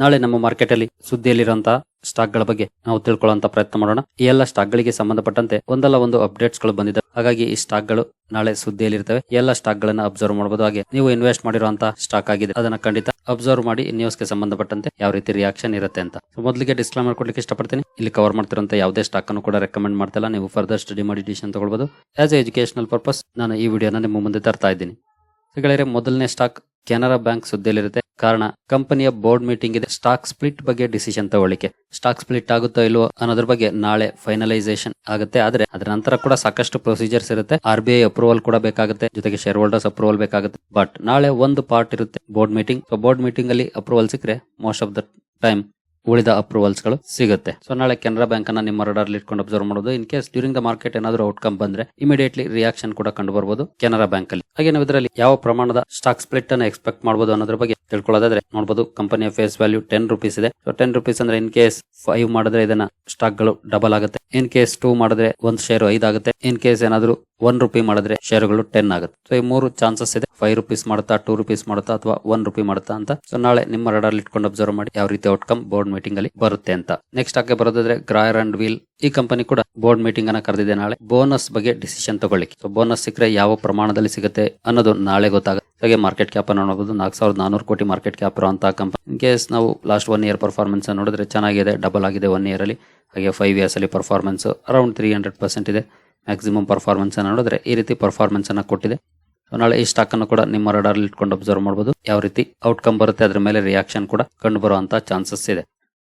ನಾಳೆ ನಮ್ಮ ಮಾರ್ಕೆಟ್ ಅಲ್ಲಿ ಸುದ್ದಿಯಲ್ಲಿರುವಂತಹ ಸ್ಟಾಕ್ಗಳ ಬಗ್ಗೆ ನಾವು ತಿಳ್ಕೊಳ್ಳುವಂತ ಪ್ರಯತ್ನ ಮಾಡೋಣ. ಈ ಎಲ್ಲ ಸ್ಟಾಕ್ ಗಳಿಗೆ ಸಂಬಂಧಪಟ್ಟಂತೆ ಒಂದಲ್ಲ ಒಂದು ಅಪ್ಡೇಟ್ಸ್ಗಳು ಬಂದಿದೆ. ಹಾಗಾಗಿ ಈ ಸ್ಟಾಕ್ಗಳು ನಾಳೆ ಸುದ್ದಿಯಲ್ಲಿರ್ತವೆ. ಇರ್ತವೆ ಎಲ್ಲ ಸ್ಟಾಕ್ ಗಳನ್ನ ಅಬ್ಸರ್ವ್ ಮಾಡಬಹುದು ಹಾಗೆ ನೀವು ಇನ್ವೆಸ್ಟ್ ಮಾಡಿರುವಂತಹ ಸ್ಟಾಕ್ ಆಗಿದೆ. ಅದನ್ನ ಖಂಡಿತ ಅಬ್ಸರ್ವ್ ಮಾಡಿ ನ್ಯೂಸ್ಗೆ ಸಂಬಂಧಪಟ್ಟಂತೆ ಯಾವ ರೀತಿ ರಿಯಾಕ್ಷನ್ ಇರುತ್ತೆ ಅಂತ. ಮೊದಲಿಗೆ ಡಿಸ್ಕ್ಲೈಮರ್ ಕೊಡ್ಲಿಕ್ಕೆ ಇಷ್ಟಪಡ್ತೀನಿ. ಇಲ್ಲಿ ಕವರ್ ಮಾಡ್ತಿರುವಂತ ಯಾವುದೇ ಸ್ಟಾಕ್ ಅನ್ನು ಕೂಡ ರೆಕಮೆಂಡ್ ಮಾಡ್ತಿಲ್ಲ. ನೀವು ಫರ್ದರ್ ಸ್ಟಡಿ ಮಾಡಿ ಡಿಸಿಷನ್ ತಗೊಳ್ಬಹುದು ಆಸ್ ಎ ಎಜುಕೇಶನಲ್ ಪರ್ಪಸ್ ನಾನು ಈ ವಿಡಿಯೋನ ನಿಮ್ಮ ಮುಂದೆ ತರ್ತಾ ಇದ್ದೀನಿ. ಗೆಳೆಯರೆ, ಮೊದಲನೇ ಸ್ಟಾಕ್ ಕೆನರಾ ಬ್ಯಾಂಕ್ ಸುದ್ದಿಯಲ್ಲಿರುತ್ತೆ. ಕಾರಣ, ಕಂಪನಿಯ ಬೋರ್ಡ್ ಮೀಟಿಂಗ್ ಇದೆ. ಸ್ಟಾಕ್ ಸ್ಪ್ಲಿಟ್ ಬಗ್ಗೆ ಡಿಸಿಷನ್ ತಗೊಳ್ಳಿಕ್ಕೆ. ಸ್ಟಾಕ್ ಸ್ಪ್ಲಿಟ್ ಆಗುತ್ತೋ ಇಲ್ವೋ ಅನ್ನೋದ್ರ ಬಗ್ಗೆ ನಾಳೆ ಫೈನಲೈಸೇಷನ್ ಆಗುತ್ತೆ. ಆದ್ರೆ ಅದರ ನಂತರ ಕೂಡ ಸಾಕಷ್ಟು ಪ್ರೊಸೀಜರ್ಸ್ ಇರುತ್ತೆ. ಆರ್ ಬಿ ಐ ಅಪ್ರೂವಲ್ ಕೂಡ ಬೇಕಾಗುತ್ತೆ. ಜೊತೆಗೆ ಶೇರ್ ಹೋಲ್ಡರ್ಸ್ ಅಪ್ರೂವಲ್ ಬೇಕಾಗುತ್ತೆ. ಬಟ್ ನಾಳೆ ಒಂದು ಪಾರ್ಟ್ ಇರುತ್ತೆ ಬೋರ್ಡ್ ಮೀಟಿಂಗ್. ಬೋರ್ಡ್ ಮೀಟಿಂಗ್ ಅಲ್ಲಿ ಅಪ್ರೂವಲ್ ಸಿಕ್ಕರೆ ಮೋಸ್ಟ್ ಆಫ್ ದ ಟೈಮ್ ಉಳಿದ ಅಪ್ರೂವಲ್ಸ್ಗಳು ಸಿಗುತ್ತೆ. ಸೊ ನಾಳೆ ಕೆನರಾ ಬ್ಯಾಂಕ್ ಅನ್ನ ನಿಮ್ಮ ರಡಾರ್ ಇಟ್ಕೊಂಡು ಅಬ್ಸರ್ವ್ ಮಾಡೋದು. In case during the market ಏನಾದ್ರು ಔಟ್ಕಮ್ ಬಂದ್ರೆ ಇಮಿಡಿಯೇಟ್ಲಿ ರಿಯಾಕ್ಷನ್ ಕೂಡ ಕಂಡು ಬರಬಹುದು ಕೆನರಾ ಬ್ಯಾಂಕ್ ಅಲ್ಲಿ. ಹಾಗೆ ನಾವು ಇದರಲ್ಲಿ ಯಾವ ಪ್ರಮಾಣದ ಸ್ಟಾಕ್ ಸ್ಪ್ಲಿಟ್ ಅನ್ನು ಎಕ್ಸ್ಪೆಕ್ಟ್ ಮಾಡಬಹುದು ಅನ್ನೋದ್ರ ಬಗ್ಗೆ ತಿಳ್ಕೊಳ್ಳೋದಾದ್ರೆ ನೋಡಬಹುದು ಕಂಪನಿಯ ಫೇಸ್ ವ್ಯಾಲ್ಯೂ ಟೆನ್ ರುಪೀಸ್ ಇದೆ. ಸೊ ಟೆನ್ ರುಪೀಸ್ ಅಂದ್ರೆ ಇನ್ ಕೇಸ್ ಫೈವ್ ಮಾಡಿದ್ರೆ ಇದನ್ನ ಸ್ಟಾಕ್ಗಳು ಡಬಲ್ ಆಗುತ್ತೆ. ಇನ್ ಕೇಸ್ ಟೂ ಮಾಡಿದ್ರೆ ಒಂದ್ ಶೇರ್ ಐದ್ ಆಗುತ್ತೆ. ಇನ್ ಕೇಸ್ ಏನಾದ್ರು ಒನ್ ರುಪಿ ಮಾಡಿದ್ರೆ ಶೇರ್ಗಳು ಟೆನ್ ಆಗುತ್ತೆ. ಸೊ ಈ ಮೂರು ಚಾನ್ಸಸ್ ಇದೆ. ಫೈವ್ ರುಪೀಸ್ ಮಾಡುತ್ತಾ ಟೂ ರುಪೀಸ್ ಮಾಡುತ್ತಾ ಅಥವಾ ಒನ್ ರುಪಿ ಮಾಡುತ್ತಾ ಅಂತ. ಸೊ ನಾಳೆ ನಿಮ್ಮ ರಡಾರ್ ಇಟ್ಕೊಂಡು ಅಬ್ಸರ್ವ್ ಮಾಡಿ ಯಾವ ರೀತಿ ಔಟ್ಕಮ್ ಬೋರ್ಡ್ ಮೀಟಿಂಗ್ ಅಲ್ಲಿ ಬರುತ್ತೆ ಅಂತ. ನೆಕ್ಸ್ಟ್ ಆಗಿ ಬರೋದಾದ್ರೆ ಗ್ರಾಯರ್ ಅಂಡ್ ವೀಲ್ ಈ ಕಂಪನಿ ಕೂಡ ಬೋರ್ಡ್ ಮೀಟಿಂಗ್ ಅನ್ನ ಕರೆದಿದೆ ನಾಳೆ. ಬೋನಸ್ ಬಗ್ಗೆ ಡಿಸಿಷನ್ ತಗೊಳ್ಳಿ ಸೊ ಬೋನಸ್ ಸಿಕ್ಕರೆ ಯಾವ ಪ್ರಮಾಣದಲ್ಲಿ ಸಿಗುತ್ತೆ ಅನ್ನೋದು ನಾಳೆ ಗೊತ್ತಾಗುತ್ತೆ. ಹಾಗೆ ಮಾರ್ಕೆಟ್ ಕ್ಯಾಪ್ ಅನ್ನು ನೋಡಬಹುದು ನಾಲ್ಕು ಸಾವಿರದ ನಾನೂರು ಕೋಟಿ ಮಾರ್ಕೆಟ್ ಕ್ಯಾಪ್ ಇರುವಂತಹ ಕಂಪನಿ ಇನ್ ಕೇಸ್ ನಾವು ಲಾಸ್ಟ್ ಒನ್ ಇಯರ್ ಪರ್ಫಾರ್ಮೆನ್ಸ್ ನೋಡಿದ್ರೆ ಚೆನ್ನಾಗಿದೆ ಡಬಲ್ ಆಗಿದೆ ಒನ್ ಇಯರ್ ಅಲ್ಲಿ. ಹಾಗೆ ಫೈವ್ ಇಯರ್ಸ್ ಅಲ್ಲಿ performance around three hundred percent ಇದೆ. ಮ್ಯಾಕ್ಸಿಮಮ್ ಪರ್ಫಾರ್ಮೆನ್ಸ್ ಅನ್ನು ನೋಡಿದ್ರೆ ಈ ರೀತಿ ಪರ್ಫಾರ್ಮೆನ್ಸ್ ಅನ್ನ ಕೊಟ್ಟಿದೆ. So, ನಾಳೆ ಈ ಸ್ಟಾಕ್ ಅನ್ನು ಕೂಡ ನಿಮ್ಮ ರಡಾರ್ ಇಟ್ಕೊಂಡು ಅಬ್ಸರ್ವ್ ಮಾಡಬಹುದು ಯಾವ ರೀತಿ ಔಟ್ಕಮ್ ಬರುತ್ತೆ ಅದರ ಮೇಲೆ ರಿಯಾಕ್ಷನ್ ಕೂಡ ಕಂಡು ಬರುವಂತಹ ಚಾನ್ಸಸ್ ಇದೆ.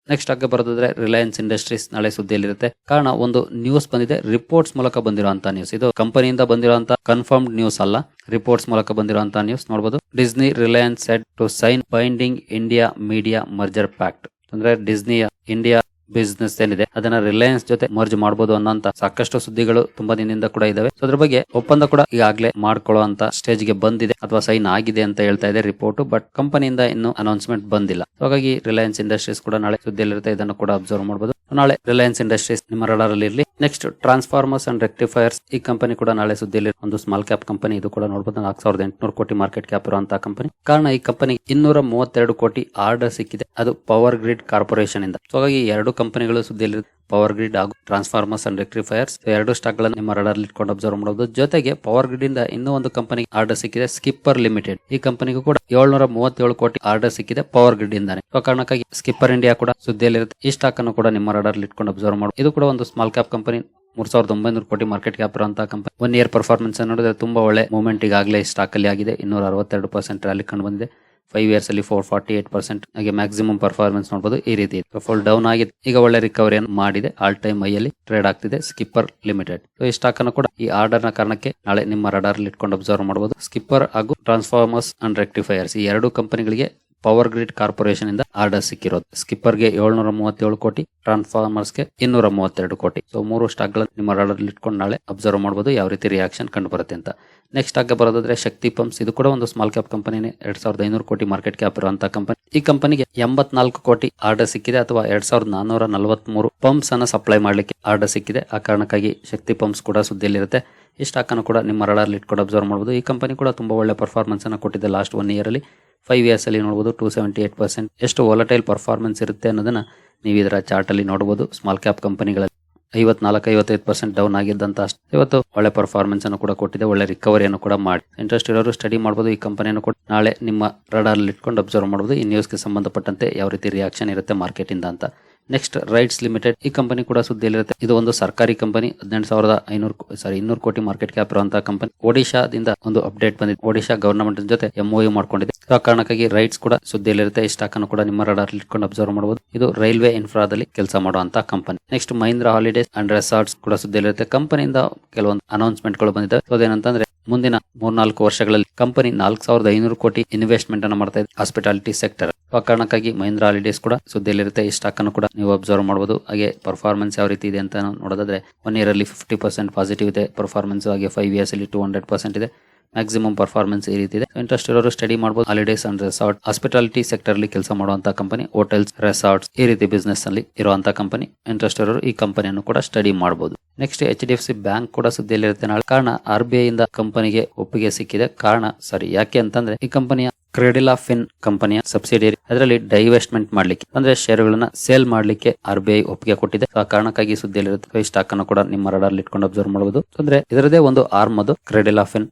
ನೆಕ್ಸ್ಟ್ ಆಗಿ ಬರೋದಾದ್ರೆ ರಿಲಯನ್ಸ್ ಇಂಡಸ್ಟ್ರೀಸ್ ನಾಳೆ ಸುದ್ದಿಯಲ್ಲಿರುತ್ತೆ. ಕಾರಣ ಒಂದು ನ್ಯೂಸ್ ಬಂದಿದೆ ರಿಪೋರ್ಟ್ಸ್ ಮೂಲಕ ಬಂದಿರುವಂತಹ ನ್ಯೂಸ್ ಇದು ಕಂಪನಿಯಿಂದ ಬಂದಿರುವಂತಹ ಕನ್ಫರ್ಮ್ಡ್ ನ್ಯೂಸ್ ಅಲ್ಲ ರಿಪೋರ್ಟ್ಸ್ ಮೂಲಕ ಬಂದಿರುವಂತಹ ನ್ಯೂಸ್ ನೋಡಬಹುದು Disney Reliance set to sign binding India media merger pact ಅಂದ್ರೆ ಡಿಸ್ನಿಯ ಇಂಡಿಯಾ ಬಿಸ್ನೆಸ್ ಏನಿದೆ, ಅದನ್ನ ರಿಲಯನ್ಸ್ ಜೊತೆ ಮರ್ಜ್ ಮಾಡಬಹುದು ಅನ್ನೋಂತ ಸಾಕಷ್ಟು ಸುದ್ದಿಗಳು ತುಂಬಾ ದಿನದಿಂದ ಕೂಡ ಇದಾವೆ. ಸೊ ಅದ್ರ ಬಗ್ಗೆ ಒಪ್ಪಂದ ಕೂಡ ಈಗಾಗಲೇ ಮಾಡ್ಕೊಳ್ಳೋ ಅಂತ ಸ್ಟೇಜ್ಗೆ ಬಂದಿದೆ ಅಥವಾ ಸೈನ್ ಆಗಿದೆ ಅಂತ ಹೇಳ್ತಾ ಇದೆ ರಿಪೋರ್ಟ್ ಬಟ್ ಕಂಪನಿಯಿಂದ ಇನ್ನು ಅನೌನ್ಸ್ಮೆಂಟ್ ಬಂದಿಲ್ಲ. ಹಾಗಾಗಿ ರಿಲಯನ್ಸ್ ಇಂಡಸ್ಟ್ರೀಸ್ ಕೂಡ ನಾಳೆ ಸುದ್ದಿಯಲ್ಲಿರುತ್ತೆ, ಇದನ್ನು ಕೂಡ ಅಬ್ಸರ್ವ್ ಮಾಡಬಹುದು ನಾಳೆ ರಿಲಯನ್ಸ್ ಇಂಡಸ್ಟ್ರೀಸ್ ನಿಮ್ಮ ರಡಾರಲ್ಲಿ ಇರಲಿ. ನೆಕ್ಸ್ಟ್ ಟ್ರಾನ್ಸ್ಫಾರ್ಮರ್ಸ್ ಅಂಡ್ ರೆಕ್ಟಿಫೈರ್ಸ್ ಈ ಕಂಪನಿ ಕೂಡ ನಾಳೆ ಸುದ್ದಿಯಲ್ಲಿ ಒಂದು ಸ್ಮಾಲ್ ಕ್ಯಾಪ್ ಕಂಪನಿ ಇದು ಕೂಡ ನೋಡಬಹುದು ನಾಲ್ಕು ಸಾವಿರದ ಎಂಟುನೂರು ಕೋಟಿ ಮಾರ್ಕೆಟ್ ಕ್ಯಾಪ್ ಇರುವಂತಹ ಕಂಪನಿ ಕಾರಣ, ಈ ಕಂಪನಿ ಇನ್ನೂರ ಮೂವತ್ತೆರಡು ಕೋಟಿ ಆರ್ಡರ್ ಸಿಕ್ಕಿದೆ. ಅದು ಪವರ್ ಗ್ರಿಡ್ ಕಾರ್ಪೊರೇಷನ್ ಇಂದ. ಹಾಗಾಗಿ ಎರಡು ಕಂಪನಿಗಳು ಸುದ್ದಿಯಲ್ಲಿ ಪವರ್ ಗ್ರಿಡ್ ಹಾಗೂ ಟ್ರಾನ್ಸ್ಫಾರ್ಮರ್ಸ್ ಅಂಡ್ ರೆಕ್ಟಿಫೈರ್ಸ್ ಎರಡು ಸ್ಟಾಕ್ಗಳನ್ನು ನಿಮ್ಮ ರಡಾರ್ ಇಟ್ಕೊಂಡು ಅಬ್ಸರ್ವ್ ಮಾಡಬಹುದು ಜೊತೆಗೆ ಪವರ್ ಗ್ರಿಡ್ ಇಂದ ಇನ್ನೂ ಒಂದು ಕಂಪನಿ ಆರ್ಡರ್ ಸಿಕ್ಕಿದೆ ಸ್ಕಿಪ್ಪರ್ ಲಿಮಿಟೆಡ್ ಈ ಕಂಪನಿಗೂ ಕೂಡ ಏಳ್ನೂರ ಮೂವತ್ತೇಳು ಕೋಟಿ ಆರ್ಡರ್ ಸಿಕ್ಕಿದೆ ಪವರ್ ಗ್ರಿಡ್ ಇಂದಾನೆ. ಕಾರಣಕ್ಕಾಗಿ ಸ್ಕಿಪ್ಪರ್ ಇಂಡಿಯಾ ಕೂಡ ಸುದ್ದಿಯಲ್ಲಿರುತ್ತೆ ಈ ಸ್ಟಾಕ್ ಅನ್ನು ಕೂಡ ನಿಮ್ಮ ರಡಾರ್ ಇಟ್ಕೊಂಡು ಅಬ್ಸರ್ವ್ ಮಾಡೋದು ಇದು ಕೂಡ ಒಂದು ಸ್ಮಾಲ್ ಕ್ಯಾಪ್ ಕಂಪನಿ ಮೂರ್ ಸಾವಿರದ ಒಂಬೈನೂರು ಕೋಟಿ ಮಾರ್ಕೆಟ್ ಕ್ಯಾಪ್ ಇರುವಂತಹ ಕಂಪನಿ ಒನ್ ಇಯರ್ ಪರ್ಫಾರ್ಮೆನ್ಸ್ ನೋಡಿದ್ರೆ ತುಂಬಾ ಒಳ್ಳೆ ಮೂವ್ಮೆಂಟ್ ಈಗಾಗಲೇ ಸ್ಟಾಕ್ ಅಲ್ಲಿ ಆಗಿದೆ. ಇನ್ನೂರ ಅರವತ್ತೆರಡು ಪರ್ಸೆಂಟ್ ರ್ಯಾಲಿ ಕಂಡು ಬಂದಿದೆ. ಫೈವ್ ಇಯರ್ಸ್ ಅಲ್ಲಿ ಫೋರ್ ಫಾರ್ಟಿ ಏಟ್ ಪರ್ಸೆಂಟ್ ಹಾಗೆ ಮ್ಯಾಕ್ಸಿಮಮ್ ಪರ್ಫಾರ್ಮೆನ್ಸ್ ನೋಡಬಹುದು ಈ ರೀತಿ ಫುಲ್ ಡೌನ್ ಆಗಿದೆ. ಈಗ ಒಳ್ಳೆ ರಿಕವರಿ ಮಾಡಿದೆ. ಆಲ್ ಟೈಮ್ ಮೈಯಲ್ಲಿ ಟ್ರೇಡ್ ಆಗ್ತಿದೆ. ಸ್ಕಿಪ್ಪರ್ ಲಿಮಿಟೆಡ್ ಈ ಸ್ಟಾಕ್ ಅನ್ನು ಕೂಡ ಈ ಆರ್ಡರ್ನ ಕಾರಣಕ್ಕೆ ನಾಳೆ ನಿಮ್ಮ ರಡಾರ್ ಇಟ್ಕೊಂಡು ಅಬ್ಸರ್ವ್ ಮಾಡಬಹುದು ಸ್ಕಿಪ್ಪರ್ ಹಾಗೂ ಟ್ರಾನ್ಸ್ಫಾರ್ಮರ್ಸ್ ಅಂಡ್ ರೆಕ್ಟಿಫೈಯರ್ಸ್ ಈ ಎರಡು ಕಂಪನಿಗಳಿಗೆ ಪವರ್ ಗ್ರಿಡ್ ಕಾರ್ಪೊರೇಷನ್ ಇಂದ ಆರ್ಡರ್ ಸಿಕ್ಕಿರೋದು. ಸ್ಕಿಪ್ಪರ್ಗೆ ಏಳ್ನೂರ ಮೂವತ್ತೇಳು ಕೋಟಿ ಟ್ರಾನ್ಸ್ಫಾರ್ಮರ್ಸ್ಗೆ ಇನ್ನೂರ ಮೂವತ್ತೆರಡು ಕೋಟಿ. ಸೊ ಮೂರು ಸ್ಟಾಕ್ ಗಳನ್ನ ನಿಮ್ಮ ರಾಡರ್ ಇಟ್ಕೊಂಡು ನಾಳೆ ಅಬ್ಸರ್ವ್ ಮಾಡಬಹುದು ಯಾವ ರೀತಿ ರಿಯಾಕ್ಷನ್ ಕಂಡು ಬರುತ್ತೆ ಅಂತ ನೆಕ್ಸ್ಟ್ ಆಗ ಬರೋದಾದ್ರೆ ಶಕ್ತಿ ಪಂಪ್ಸ್ ಇದು ಕೂಡ ಒಂದು ಸ್ಮಾಲ್ ಕ್ಯಾಪ್ ಕಂಪನಿನೇ ಎರಡ್ ಸಾವಿರದ ಐನೂರು ಕೋಟಿ ಮಾರ್ಕೆಟ್ ಕ್ಯಾಪ್ ಇರುವಂತಹ ಕಂಪನಿ ಈ ಕಂಪನಿಗೆ ಎಂಬತ್ನಾಲ್ಕು ಕೋಟಿ ಆರ್ಡರ್ ಸಿಕ್ಕಿದೆ ಅಥವಾ ಎರಡ್ ಸಾವಿರದ ನಾನೂರ ನಲವತ್ಮೂರು ಪಂಪ್ಸ್ ಅನ್ನ ಸಪ್ಲೈ ಮಾಡಲಿಕ್ಕೆ ಆರ್ಡರ್ ಸಿಕ್ಕಿದೆ. ಆ ಕಾರಣಕ್ಕಾಗಿ ಶಕ್ತಿ ಪಂಪ್ಸ್ ಕೂಡ ಸುದ್ದಿಯಲ್ಲಿರುತ್ತೆ. ಈ ಸ್ಟಾಕ್ ಅನ್ನು ಕೂಡ ನಿಮ್ಮ ರಡಾರ್ ಇಟ್ಕೊಂಡು ಅಬ್ಸರ್ವ್ ಮಾಡಬಹುದು ಈ ಕಂಪನಿ ಕೂಡ ತುಂಬಾ ಒಳ್ಳೆ ಪರ್ಫಾರ್ಮೆನ್ಸ್ ಅನ್ನು ಕೊಟ್ಟಿದೆ ಲಾಸ್ಟ್ ಒನ್ ಇಯರ್ ಅಲ್ಲಿ. ಫೈವ್ ಇಯರ್ಸ್ ಅಲ್ಲಿ ನೋಡಬಹುದು ಟೂ ಸೆವೆಂಟಿ ಏಟ್ ಪರ್ಸೆಂಟ್ ಎಷ್ಟು ವಾಲಟೈಲ್ ಪರ್ಫಾರ್ಮೆನ್ಸ್ ಇರುತ್ತೆ ಅನ್ನೋದನ್ನ ನೀವು ಇದರ ಚಾರ್ಟ್ ಅಲ್ಲಿ ನೋಡಬಹುದು ಸ್ಮಾಲ್ ಕ್ಯಾಪ್ ಕಂಪನಿಗಳಲ್ಲಿ ಐವತ್ನಾಲ್ಕು, ಐವತ್ತೈದು ಪರ್ಸೆಂಟ್ ಡೌನ್ ಆಗಿದ್ದಂತ ಅಷ್ಟು. ಇವತ್ತು ಒಳ್ಳೆ ಪರ್ಫಾರ್ಮೆನ್ಸ್ ಅನ್ನು ಕೂಡ ಕೊಟ್ಟಿದೆ, ಒಳ್ಳೆ ರಿಕವರಿಯನ್ನು ಕೂಡ ಮಾಡಿ. ಇಂಟ್ರೆಸ್ಟ್ ಇರೋರು ಸ್ಟಡಿ ಮಾಡಬಹುದು ಈ ಕಂಪನಿಯನ್ನು ಕೂಡ ನಾಳೆ ನಿಮ್ಮ ರಡಾರ್ ಇಟ್ಕೊಂಡು ಅಬ್ಸರ್ವ್ ಮಾಡಬಹುದು ಈ ನ್ಯೂಸ್ಗೆ ಸಂಬಂಧಪಟ್ಟಂತೆ ಯಾವ ರೀತಿ ರಿಯಾಕ್ಷನ್ ಇರುತ್ತೆ ಮಾರ್ಕೆಟ್ ಇಂದ ಅಂತ. ನೆಕ್ಸ್ಟ್ ರೈಟ್ಸ್ ಲಿಮಿಟೆಡ್ ಈ ಕಂಪನಿ ಕೂಡ ಸುದ್ದಿಯಲ್ಲಿರುತ್ತೆ. ಇದು ಒಂದು ಸರ್ಕಾರಿ ಕಂಪನಿ, ಹದಿನೆಂಟು ಸಾವಿರದ ಐನೂರು ಸಾರಿ ಇನ್ನೂರು ಕೋಟಿ ಮಾರ್ಕೆಟ್ ಕ್ಯಾಪ್ ಇರುವಂತಹ ಕಂಪನಿ. ಒಡಿಶಾದಿಂದ ಒಂದು ಅಪ್ಡೇಟ್ ಬಂದಿದೆ. ಒಡಿಶಾ ಗವರ್ನಮೆಂಟ್ ಜೊತೆ ಎಂಒಯು ಮಾಡ್ಕೊಂಡಿದೆ. ಆ ಕಾರಣಕ್ಕಾಗಿ ರೈಟ್ಸ್ ಕೂಡ ಸುದ್ದಿಯಲ್ಲಿರುತ್ತೆ. ಈ ಸ್ಟಾಕ್ ಅನ್ನು ಕೂಡ ನಿಮ್ಮ ರಡಾರ್ ಇಟ್ಕೊಂಡು ಅಬ್ಸರ್ವ್ ಮಾಡಬಹುದು ಇದು ರೈಲ್ವೆ ಇನ್ಫ್ರಾದಲ್ಲಿ ಕೆಲಸ ಮಾಡುವಂತಹ company. Next Mahindra Holidays and Resorts ಕೂಡ ಸುದ್ದಿಯಲ್ಲಿರುತ್ತೆ. ಕಂಪನಿಯಿಂದ ಕೆಲವೊಂದು ಅನೌನ್ಸ್ಮೆಂಟ್ಗಳು ಬಂದಿದೆ. ಅದೇನಂತಂದ್ರೆ, ಮುಂದಿನ ಮೂರ್ನಾಲ್ಕು ವರ್ಷಗಳಲ್ಲಿ ಕಂಪನಿ ನಾಲ್ಕು ಸಾವಿರದ ಐನೂರು ಕೋಟಿ ಇನ್ವೆಸ್ಟ್ಮೆಂಟ್ ಅನ್ನು ಮಾಡ್ತಾ ಇದೆ. ಹಾಸ್ಪಿಟಾಲಿಟಿ ಸೆಕ್ಟರ್ ಆ ಕಾರಣಕ್ಕಾಗಿ ಮಹೀಂದ್ರ ಹಾಲಿಡೇಸ್ ಕೂಡ ಸುದ್ದಿಯಲ್ಲಿರುತ್ತೆ. ಈ ಸ್ಟಾಕ್ ಅನ್ನು ಕೂಡ ನೀವು ಅಬ್ಸರ್ವ್ ಮಾಡಬಹುದು ಹಾಗೆ ಪರ್ಫಾರ್ಮೆನ್ಸ್ ಯಾವ ರೀತಿ ಇದೆ ಅಂತ ನೋಡೋದಾದ್ರೆ ಒನ್ ಅಲ್ಲಿ ಫಿಫ್ಟಿ ಪರ್ಸೆಂಟ್ ಪಾಸಿಟಿವ್ ಇದೆ ಪರ್ಫಾರ್ಮೆನ್ಸ್ ಹಾಗೆ ಫೈವ್ ಇಯರ್ಸ್ ಅಲ್ಲಿ ಟೂ ಹಂಡ್ರೆಡ್ ಪರ್ಸೆಂಟ್ ಇದೆ. ಮ್ಯಾಕ್ಸಿಮಮ್ ಪರ್ಫಾರ್ಮೆನ್ಸ್ ಈ ರೀತಿ ಇದೆ. ಇಂಟ್ರೆಸ್ಟ್ ಇರೋರು ಸ್ಟಡಿ ಮಾಡಬಹುದು holidays and resort hospitality sector ಅಲ್ಲಿ ಕೆಲಸ ಮಾಡುವಂತ ಕಂಪನಿ ಹೋಟೆಲ್ಸ್ ರೆಸಾರ್ಟ್ಸ್ ಈ ರೀತಿ ಬಿಸ್ನೆಸ್ ಅಲ್ಲಿ ಇರುವಂತ ಕಂಪನಿ ಇಂಟ್ರೆಸ್ಟ್ ಇರೋರು ಈ ಕಂಪನಿಯನ್ನು ಕೂಡ ಸ್ಟಡಿ ಮಾಡಬಹುದು next H D F C bank ಕೂಡ ಸುದ್ದಿಯಲ್ಲಿರುತ್ತೆ ನಾಳೆ. ಕಾರಣ ಆರ್ ಬಿ ಐ ಇಂದ ಕಂಪನಿಗೆ ಒಪ್ಪಿಗೆ ಸಿಕ್ಕಿದೆ. ಕಾರಣ ಸರಿ. ಯಾಕೆ ಅಂತಂದ್ರೆ, ಈ ಕಂಪನಿಯ ಕ್ರೆಡಿಲಾ ಫಿನ್ ಕಂಪನಿಯ ಸಬ್ಸಿಡಿಯರಿ ಅದರಲ್ಲಿ ಡೈವೆಸ್ಟ್ಮೆಂಟ್ ಮಾಡ್ಲಿಕ್ಕೆ, ಅಂದ್ರೆ ಶೇರ್ಗಳನ್ನ ಸೇಲ್ ಮಾಡ್ಲಿಕ್ಕೆ ಆರ್ ಬಿ ಐ ಒಪ್ಪಿಗೆ ಕೊಟ್ಟಿದೆ. ಆ ಕಾರಣಕ್ಕಾಗಿ ಸುದ್ದಿಯಲ್ಲಿ ಸ್ಟಾಕ್ ಅನ್ನು ಕೂಡ ನಿಮ್ಮ ರಡಾರ್ ಇಟ್ಕೊಂಡು ಅಬ್ಸರ್ವ್ ಮಾಡಬಹುದು ಅಂದ್ರೆ ಇದರದೇ ಒಂದು ಆರ್ಮ್ ಅದು ಕ್ರೆಡಿಲಾ fin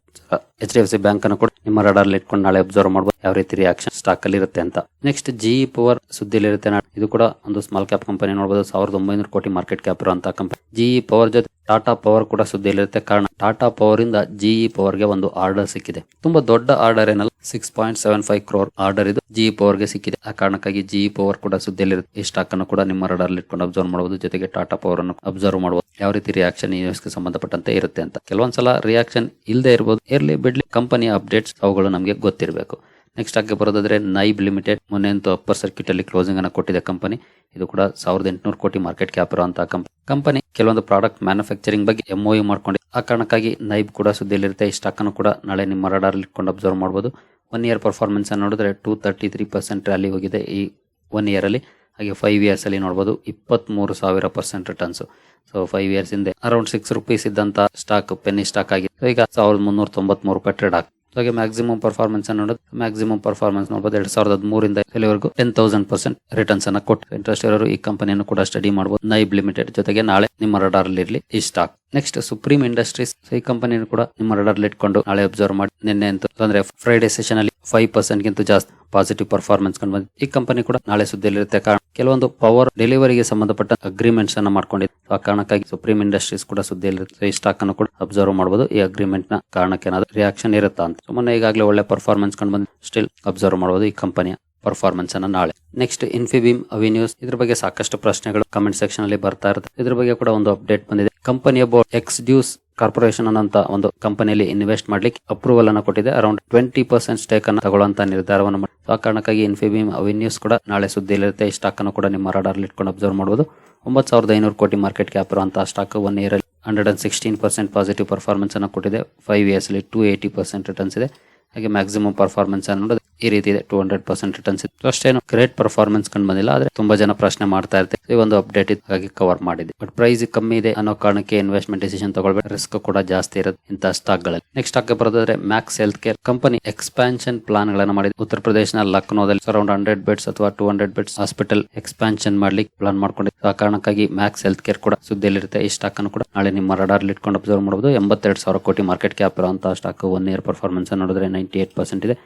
H D F C bank ಅನ್ನು ಕೂಡ ನಿಮ್ಮ ರಡಾರ್ ಇಟ್ಕೊಂಡು ನಾಳೆ ಅಬ್ಸರ್ವ್ ಮಾಡಬಹುದು ಯಾವ ರೀತಿ ರಿಯಾಕ್ಷನ್ ಸ್ಟಾಕ್ ಅಲ್ಲಿ ಇರುತ್ತೆ ಅಂತ. ನೆಕ್ಸ್ಟ್ ಜಿ ಪವರ್ ಸುದ್ದಿಯಲ್ಲಿರುತ್ತೆ ನಾಳೆ. ಇದು ಕೂಡ ಒಂದು ಸ್ಮಾಲ್ ಕ್ಯಾಪ್ ಕಂಪನಿ ನೋಡಬಹುದು ಸಾವಿರದ ಒಂಬೈನೂರು ಕೋಟಿ ಮಾರ್ಕೆಟ್ ಕ್ಯಾಪ್ ಇರುವಂತಹ ಕಂಪನಿ ಜಿ ಪವರ್ ಜೊತೆ ಟಾಟಾ ಪವರ್ ಕೂಡ ಸುದ್ದಿಯಲ್ಲಿರುತ್ತೆ. ಕಾರಣ ಟಾಟಾ ಪವರ್ ಇಂದ ಜಿಇ ಪವರ್ಗೆ ಒಂದು ಆರ್ಡರ್ ಸಿಕ್ಕಿದೆ. ತುಂಬಾ ದೊಡ್ಡ ಆರ್ಡರ್ ಏನಲ್ಲ six point seven five crore order ಇದು ಜಿಇ ಪವರ್ಗೆ ಸಿಕ್ಕಿದೆ. ಆ ಕಾರಣಕ್ಕಾಗಿ ಜಿಇ ಪವರ್ ಕೂಡ ಸುದ್ದಿಯಲ್ಲಿರುತ್ತೆ. ಈ ಸ್ಟಾಕ್ ಅನ್ನು ಕೂಡ ನಿಮ್ಮ ರಡಾರ್ ಇಟ್ಕೊಂಡು ಅಬ್ಸರ್ವ್ ಮಾಡಬಹುದು ಜೊತೆಗೆ ಟಾಟಾ ಪವರ್ ಅನ್ನು ಅಬ್ಸರ್ವ್ ಮಾಡಬಹುದು ಯಾವ ರೀತಿ ರಿಯಾಕ್ಷನ್ ಈ ನ್ಯೂಸ್ಗೆ ಸಂಬಂಧಪಟ್ಟಂತೆ ಇರುತ್ತೆ ಅಂತ. ಕೆಲವೊಂದ್ಸಲ ರಿಯಾಕ್ಷನ್ ಇಲ್ಲದೆ ಇರಬಹುದು ಇರ್ಲಿ ಬಿಡ್ಲಿ ಕಂಪನಿಯ ಅಪ್ಡೇಟ್ಸ್ ಅವುಗಳು ನಮಗೆ ಗೊತ್ತಿರಬೇಕು. ನೆಕ್ಸ್ಟ್ ಆಗಿ ಬರೋದಾದ್ರೆ ನೈಬ್ ಲಿಮಿಟೆಡ್ ಮೊನ್ನೆ ಅಂತೂ ಅಪ್ಪರ್ ಸರ್ಕ್ಯೂಟ್ ಅಲ್ಲಿ ಕ್ಲೋಸಿಂಗ್ ಅನ್ನು ಕೊಟ್ಟಿದೆ ಕಂಪನಿ ಇದು ಕೂಡ ಸಾವಿರದ ಎಂಟುನೂರು ಕೋಟಿ ಮಾರ್ಕೆಟ್ ಕ್ಯಾಪ್ ಇರುವಂತಹ ಕಂಪನಿ ಕಂಪನಿ ಕೆಲವೊಂದು ಪ್ರಾಡಕ್ಟ್ ಮ್ಯಾನುಫ್ಯಾಕ್ಚರಿಂಗ್ ಬಗ್ಗೆ ಎಂಒಯು ಮಾಡ್ಕೊಂಡಿದೆ. ಆ ಕಾರಣಕ್ಕಾಗಿ ನೈಬ್ ಕೂಡ ಸುದ್ದಿಯಲ್ಲಿರುತ್ತೆ. ಈ ಸ್ಟಾಕ್ ಅನ್ನು ಕೂಡ ನಾಳೆ ನಿಮ್ಮ ರಡಾರ್ ಇಟ್ಕೊಂಡು ಅಬ್ಸರ್ವ್ ಮಾಡಬಹುದು ಒನ್ ಇಯರ್ ಪರ್ಫಾರ್ಮೆನ್ಸ್ ಅನ್ನು ನೋಡಿದ್ರೆ two thirty three percent rally ಹೋಗಿದೆ ಈ ಒನ್ ಇಯರ್ ಅಲ್ಲಿ. ಹಾಗೆ ಫೈವ್ ಇಯರ್ಸ್ ಅಲ್ಲಿ ನೋಡಬಹುದು ಇಪ್ಪತ್ಮೂರು ಸಾವಿರ percent returns so five years ಹಿಂದೆ ಅರೌಂಡ್ ಸಿಕ್ಸ್ ರುಪೀಸ್ ಇದ್ದಂತ ಸ್ಟಾಕ್ ಪೆನ್ನಿ ಸ್ಟಾಕ್ ಆಗಿದೆ. ಈಗ ಸಾವಿರದ ಮುನ್ನೂರ ತೊಂಬತ್ಮೂರು ರೂಪಾಯಿ ಟ್ರೇಡ್ ಆಗಿದೆ ಹಾಗೆ ಮ್ಯಾಕ್ಸಿಮಮ್ ಪರ್ಫಾರ್ಮೆನ್ಸ್ ನೋಡೋದು. ಮ್ಯಾಕ್ಸಿಮಮ್ ಪರ್ಫಾರ್ಮೆನ್ಸ್ ನೋಡಬಹುದು ಎರಡ್ ಸಾವಿರದ ಹದಿಮೂರಿಂದ ಇಲ್ಲಿವರೆಗೂ ಟೆನ್ ತೌಸಂಡ್ ಪರ್ಸೆಂಟ್ ರಿಟರ್ನ್ಸ್ ಅನ್ನ ಕೊಟ್ಟು. ಇಂಟ್ರೆಸ್ಟ್ ಇರೋರು ಈ ಕಂಪನಿಯನ್ನು ಕೂಡ ಸ್ಟಡಿ ಮಾಡಬಹುದು ನೈಬ್ ಲಿಮಿಟೆಡ್ ಜೊತೆಗೆ ನಾಳೆ ನಿಮ್ಮ ರಡಾರ್ ಇರಲಿ ಈ ಸ್ಟಾಕ್ ನೆಕ್ಸ್ಟ್ ಸುಪ್ರೀಂ ಇಂಡಸ್ಟ್ರೀಸ್ ಈ ಕಂಪನಿಯನ್ನು ಕೂಡ ನಿಮ್ಮ ರಡಾರ್ ಇಟ್ಕೊಂಡು ನಾಳೆ ಅಬ್ಸರ್ವ್ ಮಾಡಿ. ನಿನ್ನೆ ಅಂತ ಅಂದ್ರೆ ಫ್ರೈಡೆ ಸೆಷನ್ ಅಲ್ಲಿ ಫೈವ್ ಪರ್ಸೆಂಟ್ ಗಿಂತ ಜಾಸ್ತಿ ಪಾಸಿಟಿವ್ ಪರ್ಫಾರ್ಮೆನ್ಸ್ ಕಂಡು ಬಂದಿದೆ. ಈ ಕಂಪನಿ ಕೂಡ ನಾಳೆ ಸುದ್ದಿಯಲ್ಲಿರುತ್ತೆ. ಕಾರಣ, ಕೆಲವೊಂದು ಪವರ್ ಡೆಲಿವರಿಗೆ ಸಂಬಂಧಪಟ್ಟ ಅಗ್ರಿಮೆಂಟ್ಸ್ ಅನ್ನ ಮಾಡ್ಕೊಂಡಿದ್ದು ಆ ಕಾರಣಕ್ಕಾಗಿ ಸುಪ್ರೀಂ ಇಂಡಸ್ಟ್ರೀಸ್ ಕೂಡ ಸುದ್ದಿಯಲ್ಲಿರುತ್ತೆ. ಈ ಸ್ಟಾಕ್ ಅನ್ನು ಕೂಡ ಅಬ್ಸರ್ವ್ ಮಾಡಬಹುದು ಈ ಅಗ್ರಿಮೆಂಟ್ನ ಕಾರಣಕ್ಕೆ ಏನಾದ್ರೂ ರಿಯಾಕ್ಷನ್ ಇರುತ್ತಾ ಅಂತ. ಸುಮ್ಮನೆ ಈಗಾಗಲೇ ಒಳ್ಳೆ ಪರ್ಫಾರ್ಮೆನ್ಸ್ ಕಂಡು ಬಂದು ಸ್ಟಿಲ್ ಅಬ್ಸರ್ವ್ ಮಾಡಬಹುದು ಈ ಕಂಪನಿಯ ಪರ್ಫಾರ್ಮೆನ್ಸ್ ಅನ್ನ ನಾಳೆ. ನೆಕ್ಸ್ಟ್ ಇನ್ಫಿಬೀಮ್ ಅವಿನ್ಯೂಸ್ ಇದ್ರ ಬಗ್ಗೆ ಸಾಕಷ್ಟು ಪ್ರಶ್ನೆಗಳು ಕಮೆಂಟ್ ಸೆಕ್ಷನ್ ಅಲ್ಲಿ ಬರ್ತಾ ಇರುತ್ತೆ. ಇದ್ರ ಬಗ್ಗೆ ಕೂಡ ಒಂದು ಅಪ್ಡೇಟ್ ಬಂದಿದೆ. ಕಂಪನಿಯ ಬೋರ್ಡ್ ಎಕ್ಸ್ ಡ್ಯೂಸ್ ಕಾರ್ಪೊರೇಷನ್ ಅನ್ನೋಂತ ಒಂದು ಕಂಪನಿಯಲ್ಲಿ ಇನ್ವೆಸ್ಟ್ ಮಾಡ್ಲಿಕ್ಕೆ ಅಪ್ರೂವಲ್ ಅನ್ನ ಕೊಟ್ಟಿದೆ. ಅರೌಂಡ್ ಟ್ವೆಂಟಿ ಪರ್ಸೆಂಟ್ ಸ್ಟೇಕ್ ಅನ್ನು ತಗೊಳ್ಳುವಂತ ನಿರ್ಧಾರವನ್ನು ಮಾಡಿ. ಆ ಕಾರಣಕ್ಕಾಗಿ ಇನ್ಫಿಬಿಮ್ ಅವಿನ್ಯೂಸ್ ಕೂಡ ನಾಳೆ ಸುದ್ದಿಯಲ್ಲಿರುತ್ತೆ ಈ ಸ್ಟಾಕ್ ಅನ್ನು ಕೂಡ ನಿಮ್ಮ ರಾಡಾರ್ಲಿ ಇಟ್ಕೊಂಡು ಅಬ್ಸರ್ವ್ ಮಾಡಬಹುದು ಒಂಬತ್ತು ಸಾವಿರದ ಐನೂರು ಕೋಟಿ ಮಾರ್ಕೆಟ್ ಕ್ಯಾಪ್ ಇರುವಂತಹ ಸ್ಟಾಕ್ ಒನ್ ಇಯರ್ ಅಲ್ಲಿ hundred and sixteen percent positive performance ಅನ್ನು ಕೊಟ್ಟಿದೆ. ಫೈವ್ ಇಯರ್ಸ್ ಅಲ್ಲಿ ಟೂ ಏಯ್ಟಿ ಪರ್ಸೆಂಟ್ ರಿಟರ್ನ್ಸ್ ಇದೆ. ಹಾಗೆ ಮ್ಯಾಕ್ಸಿಮಮ್ ಪರ್ಫಾರ್ಮೆನ್ಸ್ ಅನ್ನು ನೋಡೋದು ಈ ರೀತಿ ಇದೆ. ಟೂ ಹಂಡ್ರೆಡ್ ಪರ್ಸೆಂಟ್ ರಿಟರ್ನ್ಸ್ ಇತ್ತು. ಅಷ್ಟೇನು ಗ್ರೇಟ್ ಪರ್ಫಾರ್ಮೆನ್ಸ್ ಕಂಡು ಬಂದಿಲ್ಲ. ಆದ್ರೆ ತುಂಬಾ ಜನ ಪ್ರಶ್ನೆ ಮಾಡ್ತಾ ಇರ್ತಾರೆ. ಈ ಒಂದು ಅಪ್ಡೇಟ್ ಆಗಿ ಕವರ್ ಮಾಡಿದೆ. ಬಟ್ ಪ್ರೈಸ್ ಕಮ್ಮಿ ಇದೆ ಅನ್ನೋ ಕಾರಣಕ್ಕೆ ಇನ್ವೆಸ್ಟ್ಮೆಂಟ್ ಡಿಸಿಷನ್ ತಗೊಳ್ಬೇಕು ರಿಸ್ಕ್ ಕೂಡ ಜಾಸ್ತಿ ಇರುತ್ತೆ ಇಂತಹ ಸ್ಟಾಕ್ಗಳಲ್ಲಿ. ನೆಕ್ಸ್ಟ್ ಸ್ಟಾಕ್ ಬರೋದಾದ್ರೆ Max Health Care company expansion plan ಗಳನ್ನ ಮಾಡಿದೆ ಉತ್ತರ ಪ್ರದೇಶನ ಲಕ್ನೋದಲ್ಲಿ ಅರೌಂಡ್ ಹಂಡ್ರೆಡ್ ಬೆಡ್ಸ್ ಅಥವಾ two hundred beds hospital expansion ಮಾಡ್ಲಿಕ್ಕೆ ಪ್ಲಾನ್ ಮಾಡ್ಕೊಂಡಿದೆ ಆ ಕಾರಣಕ್ಕಾಗಿ ಮ್ಯಾಕ್ಸ್ ಹೆಲ್ತ್ ಕೇರ್ ಕೂಡ ಸುದ್ದಿಯಲ್ಲಿರುತ್ತೆ. ಈ ಸ್ಟಾಕ್ ಅನ್ನು ಕೂಡ ನಾಳೆ ನಿಮ್ಮ ರಡಾರ್ ಇಟ್ಕೊಂಡು ಅಬ್ಸರ್ವ್ ಮಾಡಬಹುದು ಎಂಬತ್ತೆರಡು ಸಾವಿರ ಕೋಟಿ ಮಾರ್ಕೆಟ್ ಕ್ಯಾಪ್ ಇರುವಂತಹ ಸ್ಟಾಕ್ ಒನ್ ಇಯರ್ ಪರ್ಫಾರ್ಮೆನ್ಸ್ ನೋಡಿದ್ರೆ ನೈಂಟಿ ಏಟ್ ಪರ್ಸೆಂಟ್ ಇದೆ.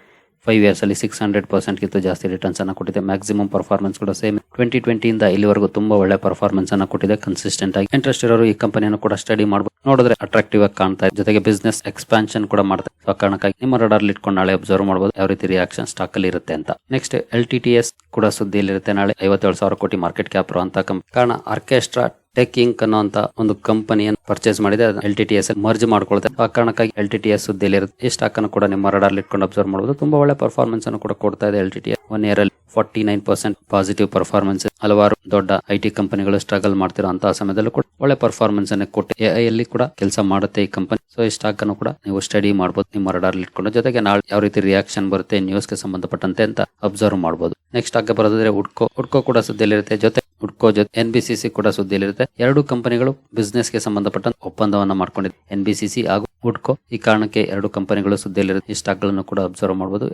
ಫೈವ್ ಇಯರ್ಸ್ ಅಲ್ಲಿ ಸಿಕ್ಸ್ ಹಂಡ್ರೆಡ್ ಪರ್ಸೆಂಟ್ ಗಿಂತ ಜಾಸ್ತಿ ರಿಟರ್ನ್ಸ್ ಅನ್ನ ಕೊಟ್ಟಿದೆ. ಮ್ಯಾಕ್ಸಿಮಮ್ ಪರ್ಫಾರ್ಮೆನ್ಸ್ ಕೂಡ ಸೇಮ್ ಟ್ವೆಂಟಿ ಟ್ವೆಂಟಿಯಿಂದ ಇಲ್ಲಿವರೆಗೂ ತುಂಬಾ ಒಳ್ಳೆ ಪರ್ಫಾರ್ಮೆನ್ಸ್ ಅನ್ನ ಕೊಟ್ಟಿದೆ ಕನ್ಸಿಸ್ಟೆಂಟ್ ಆಗಿ. ಇಂಟ್ರೆಸ್ಟ್ ಇರೋರು ಈ ಕಂಪನಿಯನ್ನು ಕೂಡ ಸ್ಟಡಿ ಮಾಡಬಹುದು ನೋಡಿದ್ರೆ ಅಟ್ರಾಕ್ಟಿವ್ ಆಗಿ ಕಾಣ್ತಾ ಇದೆ. ಜೊತೆಗೆ ಬಿಸ್ನೆಸ್ ಎಕ್ಸ್ಪಾನ್ಷನ್ ಕೂಡ ಮಾಡ್ತಾರೆ ಆ ಕಾರಣಕ್ಕಾಗಿ ನಿಮ್ಮ ರಡಾರ್ಲಿ ಇಟ್ಕೊಂಡು ನಾಳೆ ಅಬ್ಸರ್ವ್ ಮಾಡಬಹುದು ಯಾವ ರೀತಿ ರಿಯಾಕ್ಷನ್ ಸ್ಟಾಕ್ ಅಲ್ಲಿ ಇರುತ್ತೆ ಅಂತ. Next L T T S ಕೂಡ ಸುದ್ದಿಯಲ್ಲಿರುತ್ತೆ. ನಾಳೆ ಐವತ್ತೇಳು ಸಾವಿರ ಕೋಟಿ ಮಾರ್ಕೆಟ್ ಕ್ಯಾಪ್ ಅಂತ ಕಾರಣ ಆರ್ಕೆಸ್ಟ್ರಾ ಟೆಕ್ ಇಂಕ್ ಅನ್ನುವಂತ ಒಂದು ಕಂಪನಿಯನ್ನು ಪರ್ಚೇಸ್ ಮಾಡಿದೆ. L T T S merge ಮಾಡ್ಕೊಳ್ತದೆ ಆ ಕಾರಣಕ್ಕಾಗಿ ಎಲ್ ಟಿ ಟಿ ಎಸ್ ಇರುತ್ತೆ ಈ ಸ್ಟಾಕ್ ಅನ್ನು ಕೂಡ ನಿಮ್ಮ ರಡಾರ್ ಇಟ್ಕೊಂಡು ಅಬ್ಸರ್ವ್ ಮಾಡಬಹುದು ತುಂಬಾ ಒಳ್ಳೆ ಪರ್ಫಾರ್ಮೆನ್ಸ್ ಅನ್ನು ಕೂಡ ಕೊಡ್ತಾ ಇದೆ L T T one year ಅಲ್ಲಿ forty nine percent positive performance ಹಲವಾರು ದೊಡ್ಡ ಐ ಟಿ ಕಂಪನಿಗಳು ಸ್ಟ್ರಗಲ್ ಮಾಡ್ತಿರೋ ಅಂತ ಸಮಯದಲ್ಲೂ ಕೂಡ ಒಳ್ಳೆ ಪರ್ಫಾರ್ಮೆನ್ಸ್ ಅನ್ನು ಕೊಟ್ಟು ಅಲ್ಲಿ ಕೂಡ ಕೆಲಸ ಮಾಡುತ್ತೆ ಈ ಕಂಪನಿ. ಸೊ ಈ ಸ್ಟಾಕ್ ಅನ್ನು ಕೂಡ ನೀವು ಸ್ಟಡಿ ಮಾಡಬಹುದು ನಿಮ್ಮ ರಡಾರ್ ಇಟ್ಕೊಂಡು ಜೊತೆಗೆ ನಾಳೆ ಯಾವ ರೀತಿ ರಿಯಾಕ್ಷನ್ ಬರುತ್ತೆ ನ್ಯೂಸ್ಗೆ ಸಂಬಂಧಪಟ್ಟಂತೆ ಅಂತ ಅಬ್ಸರ್ವ್ ಮಾಡಬಹುದು ನೆಕ್ಸ್ಟ್ ಸ್ಟಾಕ್ ಬರೋದಾದ್ರೆ ಉಡ್ಕೋ ಉಡ್ಕೋ ಕೂಡ ಸುದ್ದಿಯಲ್ಲಿರುತ್ತೆ. ಜೊತೆ ಉಡ್ಕೋ ಜೊತೆ ಎನ್ ಬಿ ಸಿ ಕೂಡ ಸುದ್ದಿಯಲ್ಲಿರುತ್ತೆ. ಎರಡು ಕಂಪನಿಗಳು ಬಿಸ್ನೆಸ್ಗೆ ಸಂಬಂಧಪಟ್ಟ ಒಪ್ಪಂದವನ್ನ ಮಾಡ್ಕೊಂಡಿದೆ. ಎನ್ ಬಿ ಸಿ ಹಾಗೂ ಹುಡ್ಕೋ ಈ ಕಾರಣಕ್ಕೆ ಎರಡು ಕಂಪನಿಗಳು ಸುದ್ದಿಯಲ್ಲಿರುತ್ತೆ. ಈ ಸ್ಟಾಕ್ಗಳನ್ನು ಕೂಡ ಅಬ್ಸರ್ವ್ ಮಾಡಬಹುದು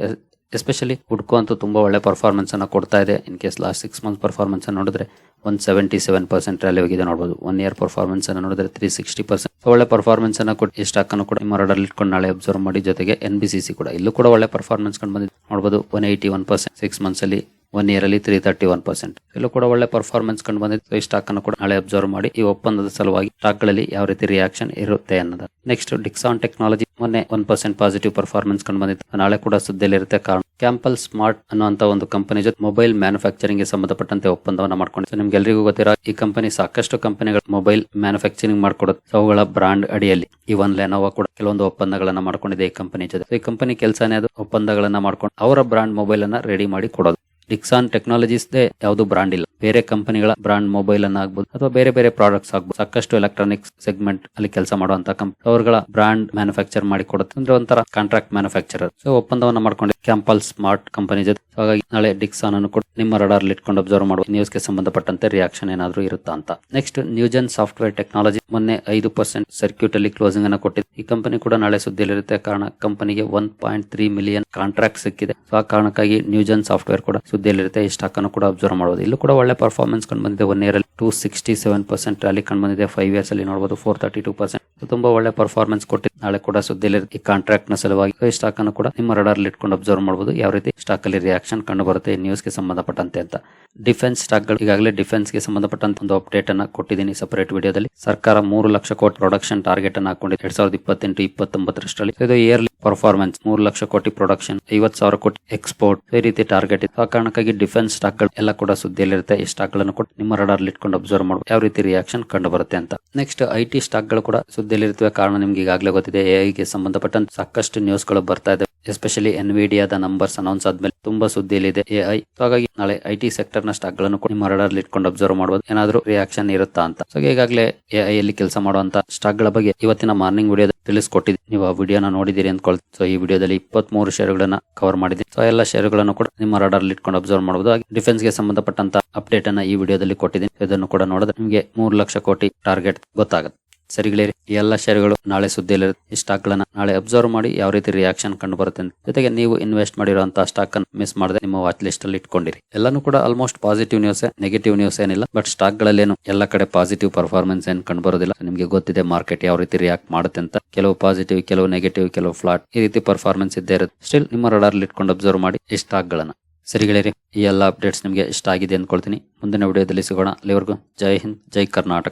ಎಸ್ಪೆಷಲಿ ಹುಡ್ಕೋ ಅಂತೂ ತುಂಬಾ ಒಳ್ಳೆ ಪರ್ಫಾರ್ಮೆನ್ಸ್ ಅನ್ನ ಕೊಡ್ತಾ ಇದೆ. In case last six month performance ಅನ್ನು ನೋಡಿದ್ರೆ one seventy seven percent rally ಹೋಗಿದೆ ನೋಡಬಹುದು ಒನ್ ಇಯರ್ ಪರ್ಫಾರ್ಮೆನ್ಸ್ ಅನ್ನು ನೋಡಿದ್ರೆ ತ್ರೀ ಸಿಕ್ಸ್ಟಿ ಪರ್ಸೆಂಟ್ ಒಳ್ಳೆ ಪರ್ಫಾರ್ಮೆನ್ಸ್ ಅನ್ನ ಕೊಟ್ಟು ಈ ಸ್ಟಾಕ್ ಅನ್ನು ಕೂಡ ರಡರ್ ಇಟ್ಕೊಂಡು ನಾಳೆ ಅಬ್ಸರ್ವ್ ಮಾಡಿ ಜೊತೆಗೆ ಎನ್ ಬಿ ಸಿ ಕೂಡ. ಇಲ್ಲೂ ಕೂಡ ಒಳ್ಳೆ ಪರ್ಫಾರ್ಮೆನ್ಸ್ ಕಂಡು ಬಂದಿದೆ. ನೋಡಬಹುದು one eighty one percent six months ಅಲ್ಲಿ ಒನ್ ಇಯರ್ ಅಲ್ಲಿ ತ್ರೀ ತರ್ಟಿ ಒನ್ ಪರ್ಸೆಂಟ್ ಇಲ್ಲೂ ಕೂಡ ಒಳ್ಳೆ ಪರ್ಫಾರ್ಮೆನ್ಸ್ ಕಂಡು ಬಂದಿತ್ತು. ಈ ಸ್ಟಾಕ್ ಅನ್ನು ಕೂಡ ನಾಳೆ ಅಬ್ಸರ್ವ್ ಮಾಡಿ, ಈ ಒಪ್ಪಂದದ ಸಲುವಾಗಿ ಸ್ಟಾಕ್ಗಳಲ್ಲಿ ಯಾವ ರೀತಿ ರಿಯಾಕ್ಷನ್ ಇರುತ್ತೆ ಅನ್ನೋದು. ನೆಕ್ಸ್ಟ್ ಡಿಕ್ಸಾನ್ ಟೆಕ್ನಾಲಜಿ ಮೊನ್ನೆ ಒನ್ ಪರ್ಸೆಂಟ್ ಪಾಸಿಟಿವ್ ಪರ್ಫಾರ್ಮೆನ್ಸ್ ಕಂಡು ಬಂದಿತ್ತು. ನಾಳೆ ಕೂಡ ಸುದ್ದಿಯಲ್ಲಿರುತ್ತೆ ಕಾರಣ. ಕ್ಯಾಂಪಲ್ ಸ್ಮಾರ್ಟ್ ಅನ್ನುವಂತ ಒಂದು ಕಂಪನಿ ಜೊತೆ ಮೊಬೈಲ್ ಮ್ಯಾನುಫ್ಯಾಕ್ಚರಿಂಗ್ಗೆ ಸಂಬಂಧಪಟ್ಟಂತೆ ಒಪ್ಪಂದವನ್ನ ಮಾಡ್ಕೊಂಡಿದೆ. ನಿಮ್ಗೆ ಎಲ್ರಿಗೂ ಗೊತ್ತಿರೋ, ಈ ಕಂಪನಿ ಸಾಕಷ್ಟು ಕಂಪನಿಗಳು ಮೊಬೈಲ್ ಮ್ಯಾನುಫ್ಯಾಕ್ಚರಿಂಗ್ ಮಾಡ್ಕೊಡುತ್ತೆ ಅವುಗಳ ಬ್ರಾಂಡ್ ಅಡಿಯಲ್ಲಿ ಈ ಒನ್ ಲೆನೋವಾ ಕೂಡ ಕೆಲವೊಂದು ಒಪ್ಪಂದಗಳನ್ನ ಮಾಡ್ಕೊಂಡಿದೆ ಈ ಕಂಪನಿ ಜೊತೆ. ಈ ಕಂಪನಿ ಕೆಲಸನೇ ಅದು. ಒಪ್ಪಂದಗಳನ್ನ ಮಾಡ್ಕೊಂಡು ಅವರ ಬ್ರಾಂಡ್ ಮೊಬೈಲ್ ಅನ್ನ ರೆಡಿ ಮಾಡಿ ಕೊಡೋದು. ಡಿಕ್ಸಾನ್ ಟೆಕ್ನಾಲಜೀಸ್ ಯಾವುದು ಬ್ರಾಂಡ್ ಇಲ್ಲ. ಬೇರೆ ಕಂಪನಿಗಳ ಬ್ರಾಂಡ್ ಮೊಬೈಲ್ ಅನ್ನ ಆಗ್ಬೋದು, ಅಥವಾ ಬೇರೆ ಬೇರೆ ಪ್ರಾಡಕ್ಟ್ಸ್ ಆಗ್ಬೋದು. ಸಾಕಷ್ಟು ಎಲೆಕ್ಟ್ರಾನಿಕ್ಸ್ ಸೆಗ್ಮೆಂಟ್ ಅಲ್ಲಿ ಕೆಲಸ ಮಾಡುವಂತ ಕಂಪನಿ ಅವರುಗಳ ಬ್ರಾಂಡ್ ಮ್ಯಾನುಫ್ಯಾಕ್ಚರ್ ಮಾಡಿ ಕೊಡುತ್ತೆ ಅಂದ್ರೆ ಒಂಥರ ಕಾಂಟ್ರಾಕ್ಟ್ ಮ್ಯಾನುಫ್ಯಾಕ್ಚರರ್ ಸೊ ಒಪ್ಪಂದವನ್ನ ಮಾಡ್ಕೊಂಡು ಕ್ಯಾಂಪಲ್ ಸ್ಮಾರ್ಟ್ ಕಂಪನಿ ಜೊತೆ. ಹಾಗಾಗಿ ನಾಳೆ ಡಿಕ್ಸಾನ್ ಅನ್ನು ಕೂಡ ನಿಮ್ಮ ರಡಾರ್ ಇಟ್ಕೊಂಡು ಅಬ್ಸರ್ವ್ ಮಾಡುವ ನ್ಯೂಸ್ಗೆ ಸಂಬಂಧಪಟ್ಟಂತೆ ರಿಯಾಕ್ಷನ್ ಏನಾದರೂ ಇರುತ್ತಾ ಅಂತ. ನೆಕ್ಸ್ಟ್ ನ್ಯೂಜನ್ ಸಾಫ್ಟ್ವೇರ್ ಟೆಕ್ನಾಲಜಿ ಮೊನ್ನೆ ಐದು ಪರ್ಸೆಂಟ್ ಸರ್ಕ್ಯೂಟ್ ಅಲ್ಲಿ ಕ್ಲೋಸಿಂಗ್ ಅನ್ನು ಕೊಟ್ಟಿದೆ. ಈ ಕಂಪನಿ ಕೂಡ ನಾಳೆ ಸುದ್ದಿಯಲ್ಲಿರುತ್ತೆ. ಕಾರಣ ಕಂಪನಿಗೆ one point three million contract ಸಿಕ್ಕಿದೆ. ಸೊ ಆ ಕಾರಣಕ್ಕಾಗಿ ನ್ಯೂಜನ್ ಸಾಫ್ಟ್ವೇರ್ ಕೂಡ ಸುದ್ದಿಯಲ್ಲಿರುತ್ತೆ. ಈ ಸ್ಟಾಕ್ ಅನ್ನು ಕೂಡ ಅಬ್ಸರ್ವ್ ಮಾಡಬಹುದು ಇಲ್ಲೂ ಕೂಡ ಒಳ್ಳೆ ಪರ್ಫಾರ್ಮೆನ್ಸ್ ಕಂಡು ಬಂದಿದೆ. ಒನ್ ಇಯರ್ ಅಲ್ಲಿ ಟೂ ಸಿಕ್ಸ್ಟಿ ಸೆವೆನ್ ಪರ್ಸೆಂಟ್ ಅಲ್ಲಿ ಕಂಡು ಬಂದಿದೆ. ಫೈವ್ ಇಯರ್ಸ್ ಅಲ್ಲಿ ನೋಡಬಹುದು ಫೋರ್ ತರ್ಟಿ ಟೂ ಪರ್ಸೆಂಟ್ ತುಂಬಾ ಒಳ್ಳೆ ಪರ್ಫಾರ್ಮೆನ್ಸ್ ಕೊಟ್ಟಿದೆ. ನಾಳೆ ಕೂಡ ಸುದ್ದಿಯಲ್ಲಿ ಈ ಕಾಂಟ್ರಾಕ್ಟ್ನ ಸಲುವಾಗಿ ಈ ಸ್ಟಾಕ್ ಅನ್ನು ಕೂಡ ನಿಮ್ಮ ರಡಾರ್ ಇಟ್ಕೊಂಡು ಅಬ್ಸರ್ವ್ ಮಾಡಬಹುದು ಯಾವ ರೀತಿ ಸ್ಟಾಕ್ ಅಲ್ಲಿ ರಿಯಾಕ್ಷನ್ ಕಂಡು ಬರುತ್ತೆ ನ್ಯೂಸ್ಗೆ ಸಂಬಂಧಪಟ್ಟಂತೆ ಅಂತ. ಡಿಫೆನ್ಸ್ ಸ್ಟಾಕ್ಗಳು ಈಗಾಗಲೇ ಡಿಫೆನ್ಸ್ಗೆ ಸಂಬಂಧಪಟ್ಟಂತ ಒಂದು ಅಪ್ಡೇಟ್ ಅನ್ನ ಕೊಟ್ಟಿದ್ದೀನಿ ಸಪರೇಟ್ ವಿಡಿಯೋದಲ್ಲಿ ಸರ್ಕಾರ ಮೂರು ಲಕ್ಷ ಕೋಟಿ ಪ್ರೊಡಕ್ಷನ್ ಟಾರ್ಗೆಟ್ ಅನ್ನ ಹಾಕೊಂಡಿದೆ. ಎರಡ್ ಸಾವಿರದ ಇಪ್ಪತ್ತೆಂಟು, ಇಪ್ಪತ್ತೊಂಬತ್ತರಷ್ಟರಲ್ಲಿ ಇದು ಇಯರ್ಲಿ ಪರ್ಫಾರ್ಮೆನ್ಸ್ ಮೂರು ಲಕ್ಷ ಕೋಟಿ ಪ್ರೊಡಕ್ಷನ್ ಐವತ್ ಸಾವಿರ ಕೋಟಿ ಎಕ್ಸ್ಪೋರ್ಟ್ ಈ ರೀತಿ ಟಾರ್ಗೆಟ್ ಇದೆ ಆ ಕಾರಣಕ್ಕಾಗಿ ಡಿಫೆನ್ಸ್ ಸ್ಟಾಕ್ಗಳು ಎಲ್ಲ ಕೂಡ ಸುದ್ದಿಯಲ್ಲಿರುತ್ತೆ. ಈ ಸ್ಟಾಕ್ಗಳನ್ನು ಕೂಡ ನಿಮ್ಮ ರಡಾರ್ ಇಟ್ಕೊಂಡು ಅಬ್ಸರ್ವ್ ಮಾಡಬಹುದು ಯಾವ ರೀತಿ ರಿಯಾಕ್ಷನ್ ಕಂಡು ಬರುತ್ತೆ ಅಂತ. ನೆಕ್ಸ್ಟ್ ಐ ಟಿ ಸ್ಟಾಕ್ಗಳು ಕೂಡ ಸುದ್ದಿಯಲ್ಲಿರುತ್ತವೆ. ಕಾರಣ ನಿಮ್ಗೆ ಈಗಾಗಲೇ ಗೊತ್ತಿದೆ. ಎಐಗೆ ಸಂಬಂಧಪಟ್ಟಂತ ಸಾಕಷ್ಟು ನ್ಯೂಸ್ಗಳು ಬರ್ತಾ ಇದೆ. ಎಸ್ಪೆಷಲಿ ಎನ್ವಿಡಿಯಾದ ನಂಬರ್ಸ್ ಅನೌನ್ಸ್ ಆದ್ಮೇಲೆ ತುಂಬಾ ಸುದ್ದಿಯಲ್ಲಿದೆ ಎಐ ಹಾಗಾಗಿ ನಾಳೆ ಐ ಟಿ ಸೆಕ್ಟರ್ನ ಸ್ಟಾಕ್ಗಳನ್ನು ನಿಮ್ಮ ರಡಾರ್ ಇಟ್ಕೊಂಡು ಅಬ್ಸರ್ವ್ ಮಾಡಬಹುದು ಏನಾದ್ರೂ ರಿಯಾಕ್ಷನ್ ಇರುತ್ತಾ ಅಂತ. ಸೊ ಈಗಾಗಲೇ ಎಐ ಅಲ್ಲಿ ಕೆಲಸ ಮಾಡುವಂತ ಸ್ಟಾಕ್ಗಳ ಬಗ್ಗೆ ಇವತ್ತಿನ ಮಾರ್ನಿಂಗ್ ವಿಡಿಯೋ ತಿಳಿಸ್ಕೊಟ್ಟಿದ್ದೀನಿ ನೀವು ಆ ವಿಡಿಯೋನ ನೋಡಿದಿರಿ ಅಂದ್ಕೊಳ್ತೀನಿ. ಸೊ ಈ ವಿಡಿಯೋದಲ್ಲಿ ಇಪ್ಪತ್ತ್ ಮೂರು ಷೇರುಗಳನ್ನ ಕವರ್ ಮಾಡಿದೆ ಸೊ ಎಲ್ಲ ಷೇರುಗಳನ್ನು ಕೂಡ ನಿಮ್ಮ ರಡಾರ್ ಇಟ್ಕೊಂಡು ಅಬ್ಸರ್ವ್ ಮಾಡಬಹುದು ಹಾಗೆ ಡಿಫೆನ್ಸ್ಗೆ ಸಂಬಂಧಪಟ್ಟಂತ ಅಪ್ಡೇಟ್ ಅನ್ನ ಈ ವಿಡಿಯೋದಲ್ಲಿ ಕೊಟ್ಟಿದ್ದೀನಿ. ಇದನ್ನು ಕೂಡ ನೋಡಿದ್ರೆ ನಿಮಗೆ ಮೂರು ಲಕ್ಷ ಕೋಟಿ ಟಾರ್ಗೆಟ್ ಗೊತ್ತಾಗುತ್ತೆ. ಸರಿಗಳೇರಿ ಈ ಎಲ್ಲ ಷೇರುಗಳು ನಾಳೆ ಸುದ್ದಿಯಲ್ಲಿರುತ್ತೆ. ಈ ಸ್ಟಾಕ್ ಗಳನ್ನ ನಾಳೆ ಅಬ್ಸರ್ವ್ ಮಾಡಿ ಯಾವ ರೀತಿ ರಿಯಾಕ್ಷನ್ ಕಂಡು ಬರುತ್ತೆ. ಜೊತೆಗೆ ನೀವು ಇನ್ವೆಸ್ಟ್ ಮಾಡಿರುವಂತಹ ಸ್ಟಾಕ್ ಅನ್ನು ಮಿಸ್ ಮಾಡದೆ ನಿಮ್ಮ ವಾಚ್ ಲಿಸ್ಟ್ ಅಲ್ಲಿ ಇಟ್ಕೊಂಡಿರಿ. ಎಲ್ಲಾನು ಕೂಡ almost positive news negative news ಏನಿಲ್ಲ. ಬಟ್ ಸ್ಟಾಕ್ ಗಳಲ್ಲೇನು ಎಲ್ಲ ಕಡೆ ಪಾಸಿಟಿವ್ ಪರ್ಫಾರ್ಮೆನ್ಸ್ ಏನ್ ಕಂಡು ಬರೋದಿಲ್ಲ ನಿಮಗೆ ಗೊತ್ತಿದೆ ಮಾರ್ಕೆಟ್ ಯಾವ ರೀತಿ ರಿಯಾಕ್ಟ್ ಮಾಡುತ್ತೆ ಅಂತ. ಕೆಲವು ಪಾಸಿಟಿವ್ ಕೆಲವು ನೆಗೆಟಿವ್ ಕೆಲವು ಫ್ಲಾಟ್ ಈ ರೀತಿ ಪರ್ಫಾರ್ಮೆನ್ಸ್ ಇದ್ದೇ ಇರುತ್ತೆ. ಸ್ಟಿಲ್ ನಿಮ್ಮ ರಡಾರ್ ಇಟ್ಕೊಂಡು ಅಬ್ಸರ್ವ್ ಮಾಡಿ ಈ ಸ್ಟಾಕ್ ಗಳನ್ನ. ಸರಿಗಳೇರಿ ಈ ಎಲ್ಲ ಅಪ್ಡೇಟ್ಸ್ ನಿಮಗೆ ಇಷ್ಟ ಆಗಿದೆ ಅಂದ್ಕೊಳ್ತೀನಿ. ಮುಂದಿನ ವಿಡಿಯೋದಲ್ಲಿ ಸಿಗೋಣ. ಅಲ್ಲಿವರೆಗೂ ಜೈ ಹಿಂದ್, ಜೈ ಕರ್ನಾಟಕ.